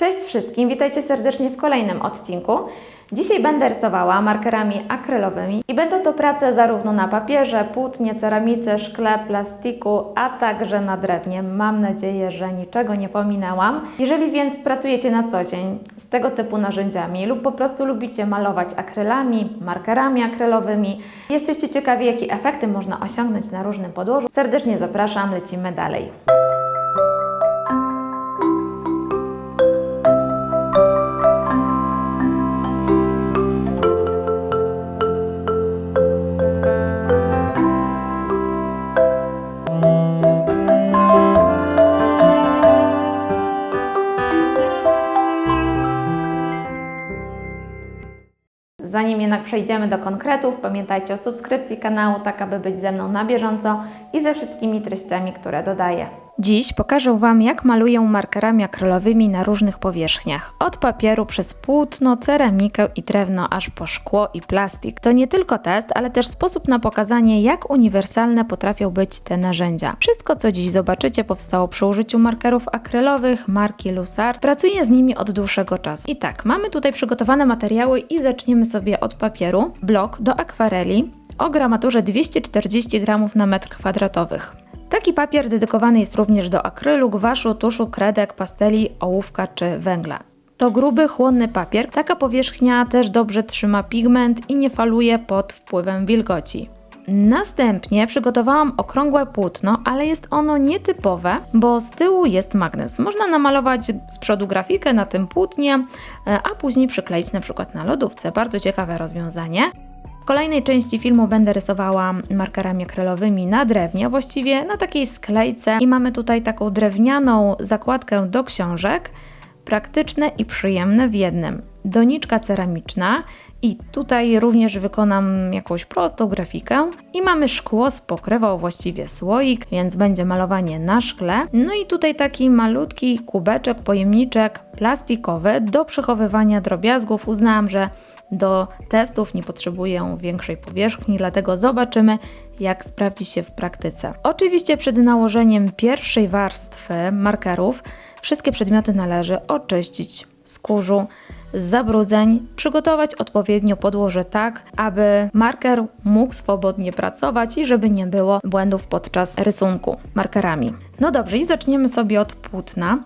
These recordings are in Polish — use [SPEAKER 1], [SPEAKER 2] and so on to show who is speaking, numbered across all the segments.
[SPEAKER 1] Cześć wszystkim, witajcie serdecznie w kolejnym odcinku. Dzisiaj będę rysowała markerami akrylowymi i będą to prace zarówno na papierze, płótnie, ceramice, szkle, plastiku, a także na drewnie. Mam nadzieję, że niczego nie pominęłam. Jeżeli więc pracujecie na co dzień z tego typu narzędziami lub po prostu lubicie malować akrylami, markerami akrylowymi, jesteście ciekawi, jakie efekty można osiągnąć na różnym podłożu, serdecznie zapraszam, lecimy dalej. Zanim jednak przejdziemy do konkretów, pamiętajcie o subskrypcji kanału, tak aby być ze mną na bieżąco i ze wszystkimi treściami, które dodaję. Dziś pokażę Wam, jak maluję markerami akrylowymi na różnych powierzchniach. Od papieru przez płótno, ceramikę i drewno, aż po szkło i plastik. To nie tylko test, ale też sposób na pokazanie, jak uniwersalne potrafią być te narzędzia. Wszystko, co dziś zobaczycie, powstało przy użyciu markerów akrylowych marki Lusart. Pracuję z nimi od dłuższego czasu. I tak, mamy tutaj przygotowane materiały i zaczniemy sobie od papieru. Blok do akwareli o gramaturze 240 gramów na metr kwadratowych. Taki papier dedykowany jest również do akrylu, gwaszu, tuszu, kredek, pasteli, ołówka czy węgla. To gruby, chłonny papier. Taka powierzchnia też dobrze trzyma pigment i nie faluje pod wpływem wilgoci. Następnie przygotowałam okrągłe płótno, ale jest ono nietypowe, bo z tyłu jest magnes. Można namalować z przodu grafikę na tym płótnie, e, a później przykleić na przykład na lodówce. Bardzo ciekawe rozwiązanie. Kolejnej części filmu będę rysowała markerami akrylowymi na drewnie, właściwie na takiej sklejce i mamy tutaj taką drewnianą zakładkę do książek, praktyczne i przyjemne w jednym. Doniczka ceramiczna i tutaj również wykonam jakąś prostą grafikę i mamy szkło z pokrywą, właściwie słoik, więc będzie malowanie na szkle. No i tutaj taki malutki kubeczek, pojemniczek plastikowy do przechowywania drobiazgów. Uznałam, że do testów nie potrzebuję większej powierzchni, dlatego zobaczymy, jak sprawdzi się w praktyce. Oczywiście przed nałożeniem pierwszej warstwy markerów wszystkie przedmioty należy oczyścić z kurzu, z zabrudzeń, przygotować odpowiednio podłoże tak, aby marker mógł swobodnie pracować i żeby nie było błędów podczas rysunku markerami. No dobrze, i zaczniemy sobie od płótna.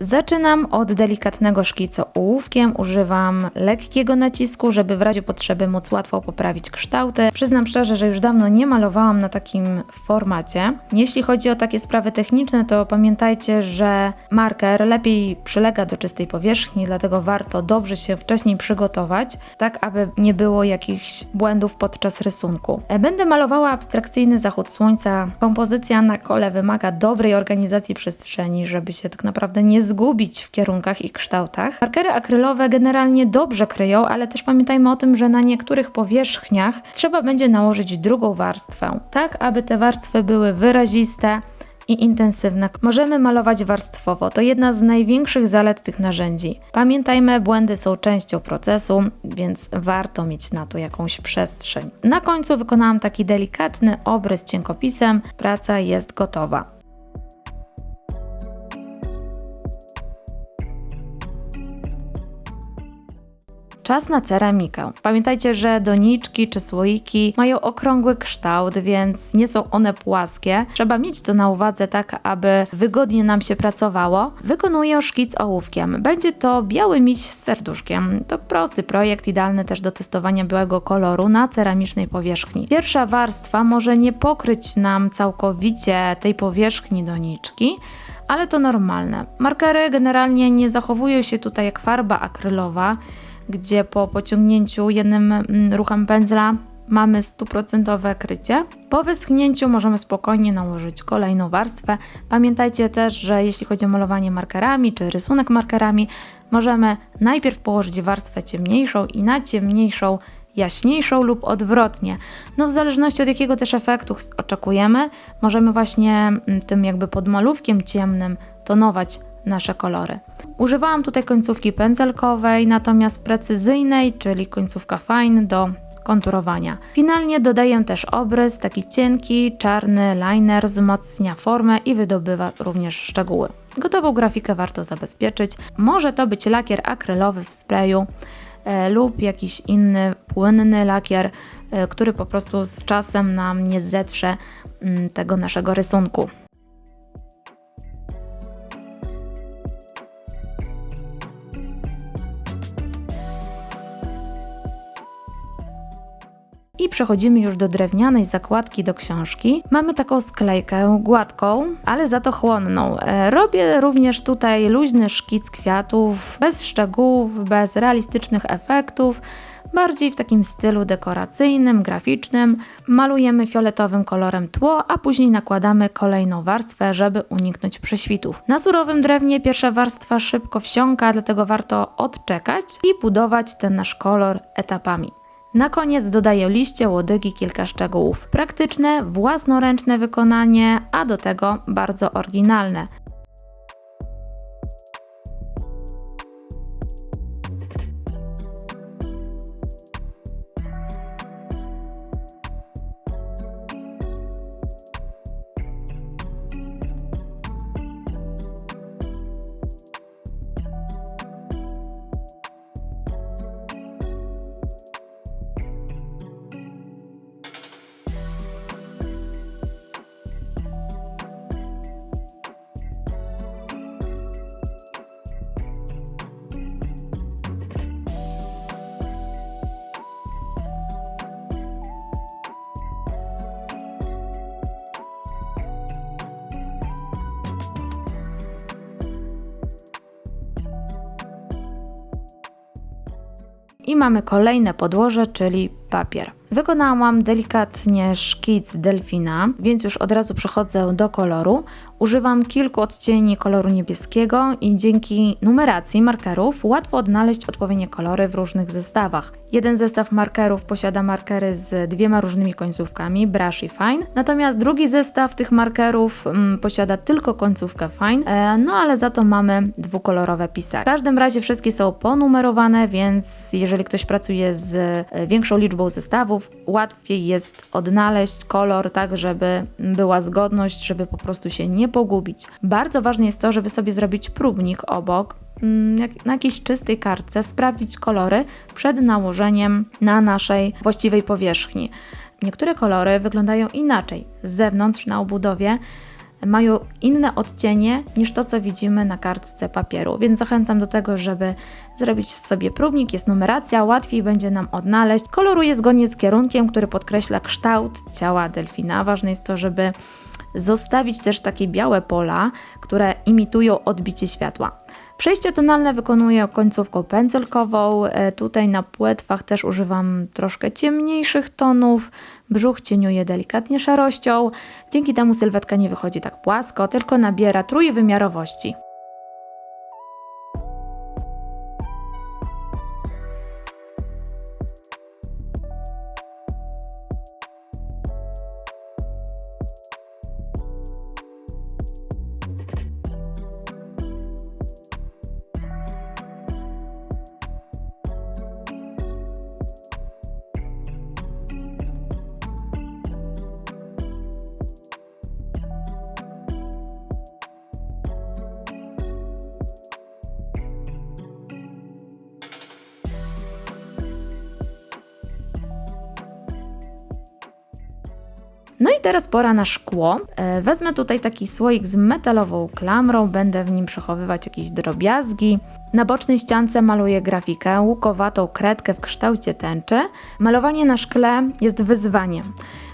[SPEAKER 1] Zaczynam od delikatnego szkicu ołówkiem, używam lekkiego nacisku, żeby w razie potrzeby móc łatwo poprawić kształty. Przyznam szczerze, że już dawno nie malowałam na takim formacie. Jeśli chodzi o takie sprawy techniczne, to pamiętajcie, że marker lepiej przylega do czystej powierzchni, dlatego warto dobrze się wcześniej przygotować, tak aby nie było jakichś błędów podczas rysunku. Będę malowała abstrakcyjny zachód słońca. Kompozycja na kole wymaga dobrej organizacji przestrzeni, żeby się tak naprawdę nie zgubić w kierunkach i kształtach. Markery akrylowe generalnie dobrze kryją, ale też pamiętajmy o tym, że na niektórych powierzchniach trzeba będzie nałożyć drugą warstwę, tak aby te warstwy były wyraziste i intensywne. Możemy malować warstwowo, to jedna z największych zalet tych narzędzi. Pamiętajmy, błędy są częścią procesu, więc warto mieć na to jakąś przestrzeń. Na końcu wykonałam taki delikatny obrys cienkopisem, praca jest gotowa. Czas na ceramikę. Pamiętajcie, że doniczki czy słoiki mają okrągły kształt, więc nie są one płaskie. Trzeba mieć to na uwadze tak, aby wygodnie nam się pracowało. Wykonuję szkic ołówkiem. Będzie to biały miś z serduszkiem. To prosty projekt, idealny też do testowania białego koloru na ceramicznej powierzchni. Pierwsza warstwa może nie pokryć nam całkowicie tej powierzchni doniczki, ale to normalne. Markery generalnie nie zachowują się tutaj jak farba akrylowa, gdzie po pociągnięciu jednym mm, ruchem pędzla mamy stuprocentowe krycie. Po wyschnięciu możemy spokojnie nałożyć kolejną warstwę. Pamiętajcie też, że jeśli chodzi o malowanie markerami czy rysunek markerami, możemy najpierw położyć warstwę ciemniejszą i na ciemniejszą jaśniejszą lub odwrotnie. No w zależności od jakiego też efektu oczekujemy, możemy właśnie mm, tym jakby podmalówkiem ciemnym tonować nasze kolory. Używałam tutaj końcówki pędzelkowej, natomiast precyzyjnej, czyli końcówka fine do konturowania. Finalnie dodaję też obrys, taki cienki, czarny liner, wzmacnia formę i wydobywa również szczegóły. Gotową grafikę warto zabezpieczyć. Może to być lakier akrylowy w sprayu e, lub jakiś inny płynny lakier, e, który po prostu z czasem nam nie zetrze mm, tego naszego rysunku. Przechodzimy już do drewnianej zakładki do książki. Mamy taką sklejkę gładką, ale za to chłonną. E, Robię również tutaj luźny szkic kwiatów, bez szczegółów, bez realistycznych efektów. Bardziej w takim stylu dekoracyjnym, graficznym. Malujemy fioletowym kolorem tło, a później nakładamy kolejną warstwę, żeby uniknąć prześwitów. Na surowym drewnie pierwsza warstwa szybko wsiąka, dlatego warto odczekać i budować ten nasz kolor etapami. Na koniec dodaję liście, łodygi, kilka szczegółów. Praktyczne, własnoręczne wykonanie, a do tego bardzo oryginalne. I mamy kolejne podłoże, czyli papier. Wykonałam delikatnie szkic delfina, więc już od razu przechodzę do koloru. Używam kilku odcieni koloru niebieskiego i dzięki numeracji markerów łatwo odnaleźć odpowiednie kolory w różnych zestawach. Jeden zestaw markerów posiada markery z dwiema różnymi końcówkami, brush i fine, natomiast drugi zestaw tych markerów mm, posiada tylko końcówkę fine, e, no ale za to mamy dwukolorowe pisaki. W każdym razie wszystkie są ponumerowane, więc jeżeli ktoś pracuje z e, większą liczbą zestawów, łatwiej jest odnaleźć kolor tak, żeby była zgodność, żeby po prostu się nie pogubić. Bardzo ważne jest to, żeby sobie zrobić próbnik obok, mm, na jakiejś czystej kartce, sprawdzić kolory przed nałożeniem na naszej właściwej powierzchni. Niektóre kolory wyglądają inaczej. Z zewnątrz na obudowie mają inne odcienie niż to, co widzimy na kartce papieru, więc zachęcam do tego, żeby zrobić sobie próbnik, jest numeracja, łatwiej będzie nam odnaleźć. Koloruję zgodnie z kierunkiem, który podkreśla kształt ciała delfina. Ważne jest to, żeby zostawić też takie białe pola, które imitują odbicie światła. Przejście tonalne wykonuję końcówką pędzelkową. E, Tutaj na płetwach też używam troszkę ciemniejszych tonów. Brzuch cieniuję delikatnie szarością. Dzięki temu sylwetka nie wychodzi tak płasko, tylko nabiera trójwymiarowości. No i teraz pora na szkło. E, Wezmę tutaj taki słoik z metalową klamrą, będę w nim przechowywać jakieś drobiazgi. Na bocznej ściance maluję grafikę, łukowatą kredkę w kształcie tęczy. Malowanie na szkle jest wyzwaniem.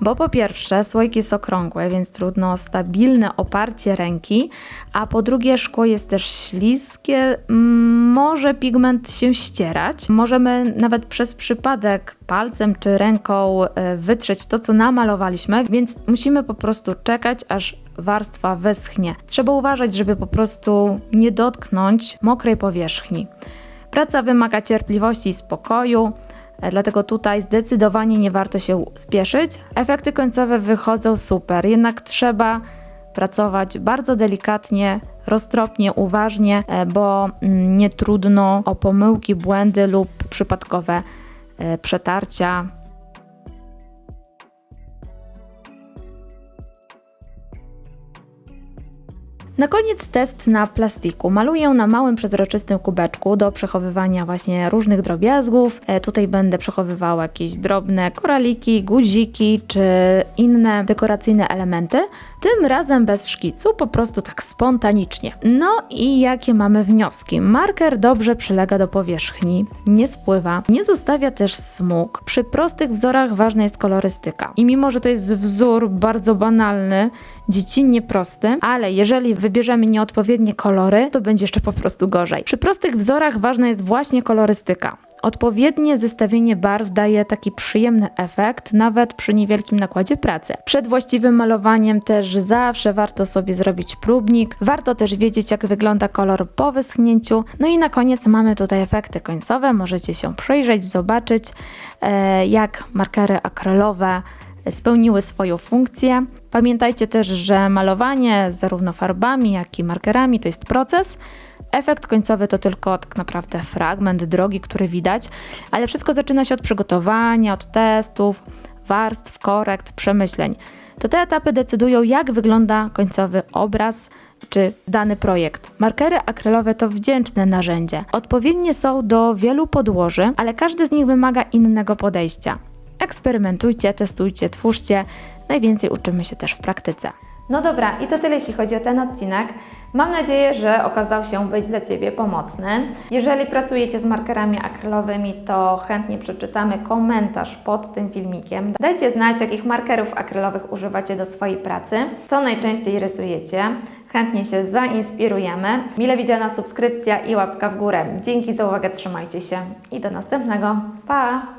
[SPEAKER 1] Bo po pierwsze, słoik jest okrągły, więc trudno o stabilne oparcie ręki, a po drugie, szkło jest też śliskie, mm, może pigment się ścierać. Możemy nawet przez przypadek palcem czy ręką e, wytrzeć to, co namalowaliśmy, więc musimy po prostu czekać, aż warstwa wyschnie. Trzeba uważać, żeby po prostu nie dotknąć mokrej powierzchni. Praca wymaga cierpliwości i spokoju. E, Dlatego tutaj zdecydowanie nie warto się spieszyć. Efekty końcowe wychodzą super, jednak trzeba pracować bardzo delikatnie, roztropnie, uważnie, e, bo mm, nie trudno o pomyłki, błędy lub przypadkowe e, przetarcia. Na koniec test na plastiku. Maluję na małym przezroczystym kubeczku do przechowywania właśnie różnych drobiazgów. E, tutaj będę przechowywała jakieś drobne koraliki, guziki czy inne dekoracyjne elementy. Tym razem bez szkicu, po prostu tak spontanicznie. No i jakie mamy wnioski? Marker dobrze przylega do powierzchni, nie spływa, nie zostawia też smug. Przy prostych wzorach ważna jest kolorystyka. I mimo, że to jest wzór bardzo banalny, dziecinnie prosty, ale jeżeli wybierzemy nieodpowiednie kolory, to będzie jeszcze po prostu gorzej. Przy prostych wzorach ważna jest właśnie kolorystyka. Odpowiednie zestawienie barw daje taki przyjemny efekt, nawet przy niewielkim nakładzie pracy. Przed właściwym malowaniem też zawsze warto sobie zrobić próbnik. Warto też wiedzieć, jak wygląda kolor po wyschnięciu. No i na koniec mamy tutaj efekty końcowe. Możecie się przejrzeć, zobaczyć, e, jak markery akrylowe spełniły swoją funkcję. Pamiętajcie też, że malowanie zarówno farbami, jak i markerami to jest proces. Efekt końcowy to tylko tak naprawdę fragment drogi, który widać, ale wszystko zaczyna się od przygotowania, od testów, warstw, korekt, przemyśleń. To te etapy decydują, jak wygląda końcowy obraz czy dany projekt. Markery akrylowe to wdzięczne narzędzie. Odpowiednie są do wielu podłoży, ale każdy z nich wymaga innego podejścia. Eksperymentujcie, testujcie, twórzcie. Najwięcej uczymy się też w praktyce. No dobra, i to tyle jeśli chodzi o ten odcinek. Mam nadzieję, że okazał się być dla Ciebie pomocny. Jeżeli pracujecie z markerami akrylowymi, to chętnie przeczytamy komentarz pod tym filmikiem. Dajcie znać, jakich markerów akrylowych używacie do swojej pracy, co najczęściej rysujecie. Chętnie się zainspirujemy. Mile widziana subskrypcja i łapka w górę. Dzięki za uwagę, trzymajcie się i do następnego. Pa!